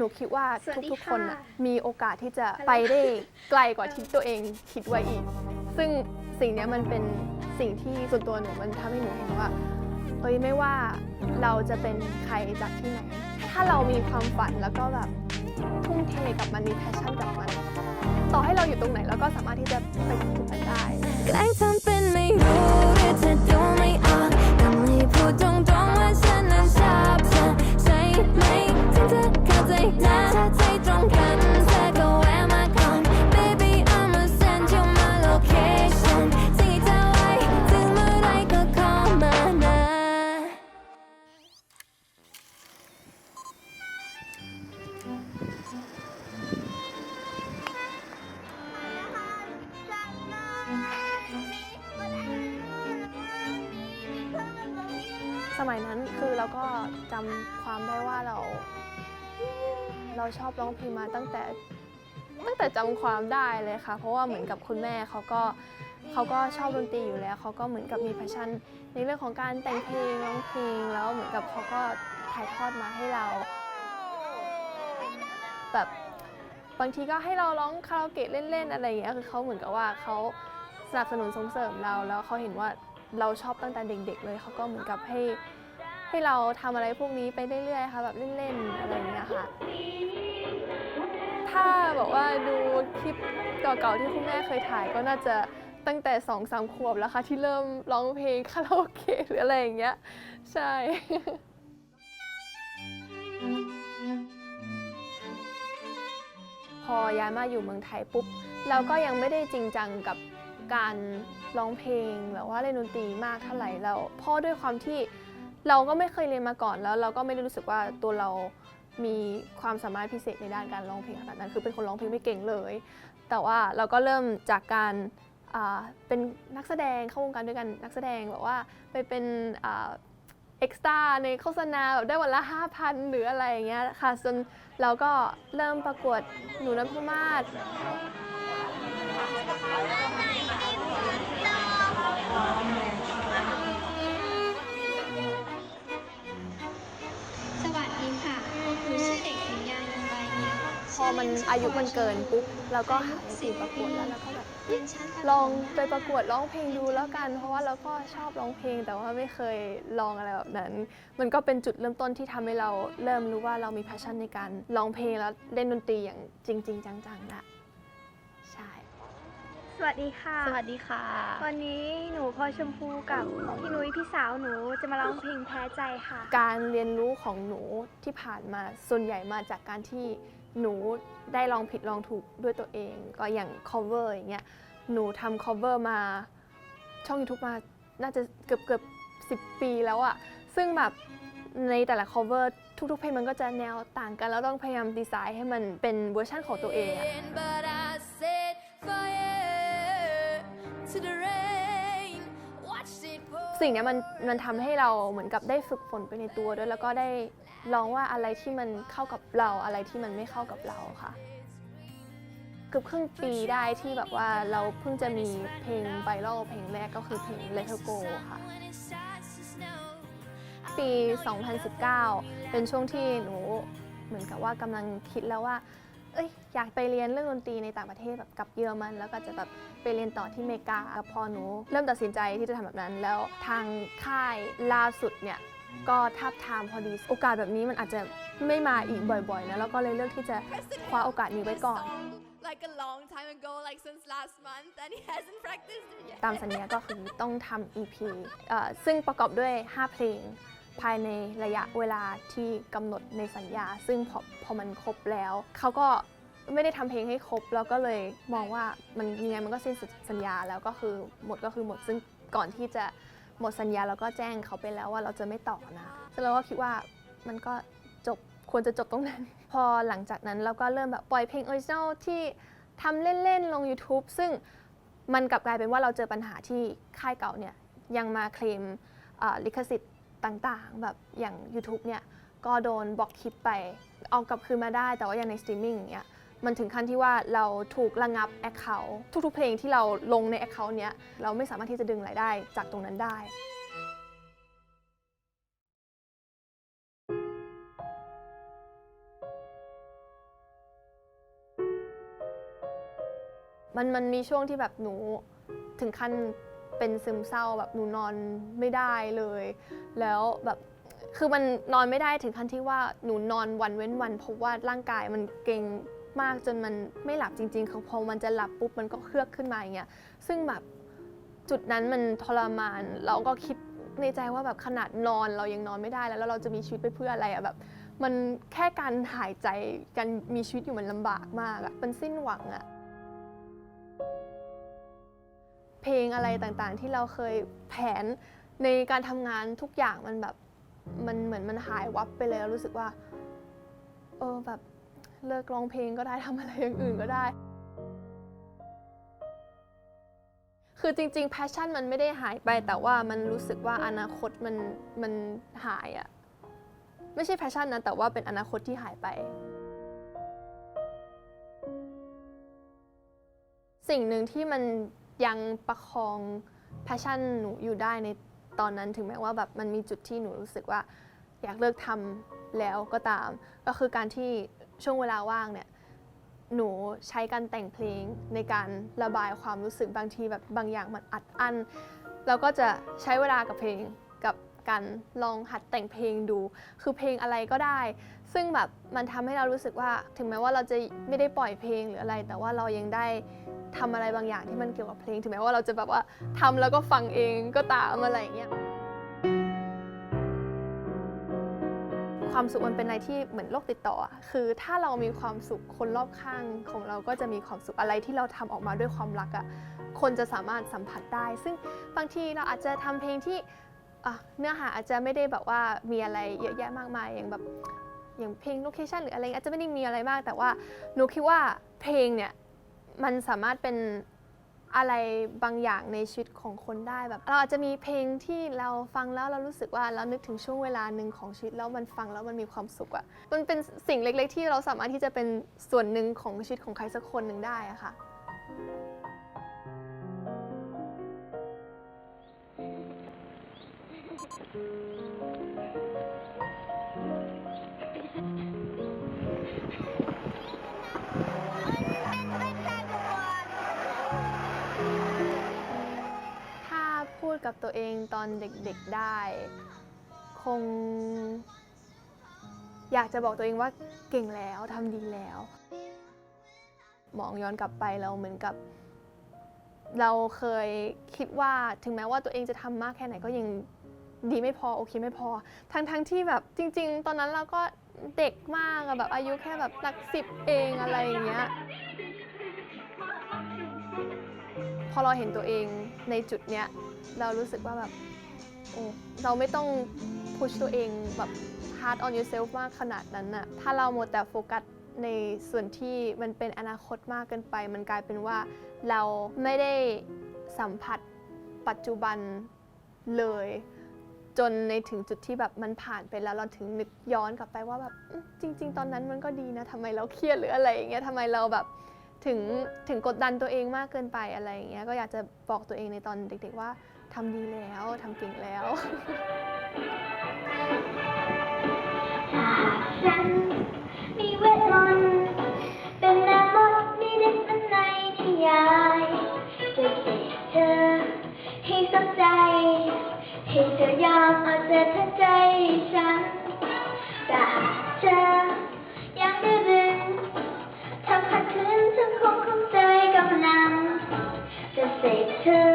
หนูคิดว่าสวัสดีทุกๆคนน่ะค่ะ มีโอกาสที่จะฮัลโหลไปได้ไกลกว่าที่ตัวเองคิดไว้อีก ซึ่งสิ่งเนี้ยมันเป็นสิ่งที่ส่วนตัวหนูมันทำให้หนูเห็นว่า เอ้ยไม่ว่าเราจะเป็นใครจากที่ไหน ถ้าเรามีความฝันแล้วก็แบบทุ่มเทกับมันมีแพชชั่นกับมัน ต่อให้เราอยู่ตรงไหนเราก็สามารถที่จะไปถึงจุดนั้นได้แกล้งทำเป็นไม่รู้หรือเธอดู สมัยนั้นคือเราก็จำความได้ว่าเรา เราชอบร้องเพลงมาตั้งแต่ตั้งแต่จำความได้เลยค่ะ เพราะว่าเหมือนกับคุณแม่เขาก็เขาก็ชอบดนตรีอยู่แล้วเขาก็เหมือนกับมีแพชชั่น ในเรื่องของการแต่งเพลงร้องเพลงแล้วเหมือนกับเขาก็ถ่ายทอดมาให้เรา แบบบางทีก็ให้เราร้องคาราโอเกะเล่นๆอะไรอย่างเงี้ยคือเขาเหมือนกับว่าเขาสนับสนุนส่งเสริมเราแล้วเขาเห็นว่า เราชอบตั้งแต่เด็ก ๆ เลยเขาก็เหมือนกับให้ให้เราทำอะไรพวกนี้ไปเรื่อยๆค่ะแบบเล่นๆอะไรอย่างเงี้ยค่ะ ถ้าบอกว่าดูคลิปเก่าๆที่คุณแม่เคยถ่ายก็น่าจะตั้งแต่สองสามขวบแล้วค่ะที่เริ่มร้องเพลงคาราโอเกะหรืออะไรอย่างเงี้ยใช่พอย้ายมาอยู่เมืองไทยปุ๊บเราก็ยังไม่ได้จริงจังกับ การร้องเพลงหรือว่าเล่นดนตรีมากเท่าไหร่แล้วเพราะด้วยความที่เราก็ไม่เคยเรียนมาก่อนแล้ว เราก็ไม่ได้รู้สึกว่าตัวเรามีความสามารถพิเศษในด้านการร้องเพลงขนาดนั้น คือเป็นคนร้องเพลงไม่เก่งเลย แต่ว่าเราก็เริ่มจากการเป็นนักแสดงเข้าวงการด้วยกันนักแสดงแบบว่าไปเป็นเอ็กซ์ตร้าในโฆษณาแบบได้วันละ 5,000 หรืออะไรอย่างเงี้ยค่ะจนเราก็เริ่มประกวดหนูน้ำพมาศ สวัสดีค่ะหนูชื่อเด็กหญิงยานันใบเนียพอมันอายุมันเกินปุ๊บเราก็หาในสิ่งประกวดแล้วเราก็แบบเรียนชั้นลองไปประกวดร้องเพลงดูแล้วกัน เพราะว่าเราก็ชอบร้องเพลง แต่ว่าไม่เคยลองอะไรแบบนั้น มันก็เป็นจุดเริ่มต้นที่ทำให้เราเริ่มรู้ว่าเรามี passion ในการร้องเพลงแล้วเล่นดนตรีอย่างจริง ๆ จังๆละ สวัสดีค่ะ สวัสดีค่ะ วันนี้หนูพลอยชมพูกับพี่นุ้ยพี่สาวหนูจะมาร้องเพลงแพ้ใจค่ะ การเรียนรู้ของหนูที่ผ่านมาส่วนใหญ่มาจากการที่หนูได้ลองผิดลองถูกด้วยตัวเอง ก็อย่าง cover อย่างเงี้ยหนูทำ cover มาช่อง YouTube มาน่าจะเกือบเกือบสิปีแล้วอะซึ่งแบบในแต่ละ cover ทุกๆ เพลงมันก็จะแนวต่างกัน แล้วต้องพยายามดีไซน์ให้มันเป็นเวอร์ชันของตัวเองอะ สิ่งนี้มันมันทำให้เราเหมือนกับได้ฝึกฝนไปในตัวด้วย แล้วก็ได้ลองว่าอะไรที่มันเข้ากับเราอะไรที่มันไม่เข้ากับเราค่ะเกือบครึ่งปีได้ที่แบบว่าเราเพิ่งจะมีเพลงไวรัลเพลงแรกก็คือเพลง Let Her Go ค่ะ ปี 2019 เป็นช่วงที่หนูเหมือนกับว่ากำลังคิดแล้วว่า เอ้ยอยากไปเรียนเรื่องดนตรีในต่างประเทศแบบกับเยอรมัน แล้วก็จะแบบไปเรียนต่อที่อเมริกาพอหนู เริ่มตัดสินใจที่จะทำแบบนั้น แล้วทางค่ายล่าสุดเนี่ยก็ทับทามพอดีโอกาสแบบนี้มันอาจจะไม่มาอีกบ่อยๆนะแล้วก็เลยเลือกที่จะคว้าโอกาสนี้ไว้ก่อน Like a long time ago, like since last month, and he hasn't practiced it yet. ตามสัญญาก็คือต้องทำ EP เอ่อซึ่งประกอบด้วย 5 เพลง ภายในระยะเวลาที่กำหนดในสัญญา ซึ่งพอพอมันครบแล้ว เขาก็ไม่ได้ทำเพลงให้ครบ แล้วก็เลยมองว่ามันยังไงมันก็สิ้นสุดสัญญาแล้วก็คือหมดก็คือหมดซึ่งก่อนที่จะหมดสัญญาเราก็แจ้งเขาไปแล้วว่าเราจะไม่ต่อนะซึ่งเราก็คิดว่ามันก็จบควรจะจบตรงนั้น พอหลังจากนั้นเราก็เริ่มแบบปล่อยเพลงออริจินอลที่ทำเล่นๆลง YouTube ซึ่งมันกลับกลายเป็นว่าเราเจอปัญหาที่ค่ายเก่าเนี่ยยังมาเคลมลิขสิทธิ์ ต่างๆ แบบอย่าง YouTube เนี่ยก็โดนบล็อกคลิปไป เอากลับคืนมาได้ แต่ว่าอย่างในสตรีมมิ่งเนี่ยมันถึงขั้นที่ว่าเราถูกระงับแอคเคาท์ทุกๆ เพลงที่เราลงในแอคเคาท์เนี้ยเราไม่สามารถที่จะดึงรายได้จากตรงนั้นได้มันมันมีช่วงที่แบบหนูถึงขั้น เป็นซึมเศร้าแบบหนูนอนไม่ได้เลย แล้วแบบคือมันนอนไม่ได้ถึงขั้นที่ว่าหนูนอนวันเว้นวัน เพราะว่าร่างกายมันเกร็งมากจนมันไม่หลับจริงๆคือพอมันจะหลับปุ๊บมันก็เครือกขึ้นมาอย่างเงี้ยซึ่งแบบจุดนั้นมันทรมาน เราก็คิดในใจว่าแบบขนาดนอนเรายังนอนไม่ได้แล้วแล้วเราจะมีชีวิตไปเพื่ออะไรอะแบบ มันแค่การหายใจการมีชีวิตอยู่มันลำบากมากอะมันสิ้นหวังอะ เพลงอะไรต่างๆ ที่เราเคยแผนในการทำงานทุกอย่างมันแบบมันเหมือนมันหายวับไปเลยแล้วรู้สึกว่าเออแบบเลิกร้องเพลงก็ได้ทำอะไรอย่างอื่นก็ได้ คือจริงๆแพชชั่นมันไม่ได้หายไป แต่ว่ามันรู้สึกว่าอนาคตมันมันหายอะไม่ใช่แพชชั่นนะแต่ว่าเป็นอนาคตที่หายไป สิ่งหนึ่งที่มัน ยังประคองแพชชั่นหนูอยู่ได้ในตอนนั้นถึงแม้ว่าแบบมันมีจุดที่หนูรู้สึกว่า อยากเลิกทำแล้วก็ตาม ก็คือการที่ช่วงเวลาว่างเนี่ยหนูใช้การแต่งเพลงในการระบายความรู้สึกบางทีแบบบางอย่างมันอัดอั้นเราก็จะใช้เวลากับเพลงกับการลองหัดแต่งเพลงดู คือเพลงอะไรก็ได้ ซึ่งแบบมันทำให้เรารู้สึกว่า ถึงแม้ว่าเราจะไม่ได้ปล่อยเพลงหรืออะไร แต่ว่าเรายังได้ ทำอะไรบางอย่างที่มันเกี่ยวกับเพลงถึงแม้ว่าเราจะแบบว่าทำแล้วก็ฟังเองก็ตามอะไรอย่างเงี้ยความสุขมันเป็นอะไรที่เหมือนโรคติดต่อคือถ้าเรามีความสุขคนรอบข้างของเราก็จะมีความสุขอะไรที่เราทำออกมาด้วยความรักอะคนจะสามารถสัมผัสได้ ซึ่งบางทีเราอาจจะทำเพลงที่เนื้อหาอาจจะไม่ได้แบบว่ามีอะไรเยอะแยะมากมายอย่างแบบอย่างเพลงโลเคชันหรืออะไรอาจจะไม่ได้มีอะไรมาก แต่ว่าหนูคิดว่าเพลงเนี่ย มันสามารถเป็นอะไรบางอย่างในชีวิตของคนได้แบบ เราอาจจะมีเพลงที่เราฟังแล้วเรารู้สึกว่าเรานึกถึงช่วงเวลาหนึ่งของชีวิตแล้วมันฟังแล้วมันมีความสุขอะมันเป็นสิ่งเล็ก ๆ ที่เราสามารถที่จะเป็นส่วนหนึ่งของชีวิตของใครสักคนหนึ่งได้อะค่ะ กับตัวเองตอนเด็กๆได้ คง อยากจะบอกตัวเองว่าเก่งแล้วทำดีแล้ว มองย้อนกลับไปเราเหมือนกับ เราเคยคิดว่าถึงแม้ว่าตัวเองจะทำมากแค่ไหนก็ยังดีไม่พอโอเคไม่พอ ทั้งทั้งที่แบบจริง ๆ ตอนนั้นเราก็เด็กมากอะแบบอายุแค่แบบหลักสิบเองอะไรอย่างเงี้ยพอเราเห็นตัวเองในจุดเนี้ย เรารู้สึกว่าแบบโอ้เราไม่ต้องพุชตัวเองแบบ hard on yourself มากขนาดนั้นน่ะถ้าเราหมดแต่โฟกัสในส่วนที่มันเป็นอนาคตมากเกินไป มันกลายเป็นว่าเราไม่ได้สัมผัสปัจจุบันเลย จนในถึงจุดที่แบบมันผ่านไปแล้วเราถึงนึกย้อนกลับไปว่าแบบจริง ๆ ตอนนั้นมันก็ดีนะทำไมเราเครียดหรืออะไรอย่างเงี้ยทำไมเราแบบ ถึงถึงกดดันตัวเองมากเกินไปอะไรอย่างเงี้ยก็อยากจะบอกตัวเองในตอนเด็ก ๆ ว่าทำดีแล้วทำเก่งแล้ว ฉันมีเวทมนต์เป็นแม่มดมีเด็กนั้นในนิยายจะเสกเธอให้สนใจ ให้เธอยอมเอาใจทั้งใจฉันแต่หากเธอ จะ